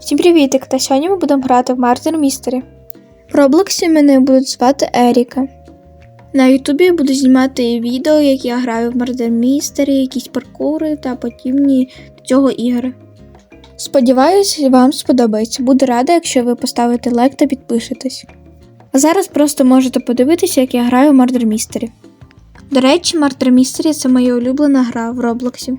Всім привітик! Та сьогодні ми будемо грати в Murder Mystery. В Роблоксі мене будуть звати Еріка. На Ютубі я буду знімати відео, як я граю в Murder Mystery, якісь паркури та подібні до цього ігри. Сподіваюсь, вам сподобається. Буду рада, якщо ви поставите лайк та підпишетесь. А зараз просто можете подивитися, як я граю в Murder Mystery. До речі, Murder Mystery – це моя улюблена гра в Роблоксі.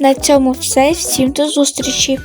На цьому все. Всім до зустрічі!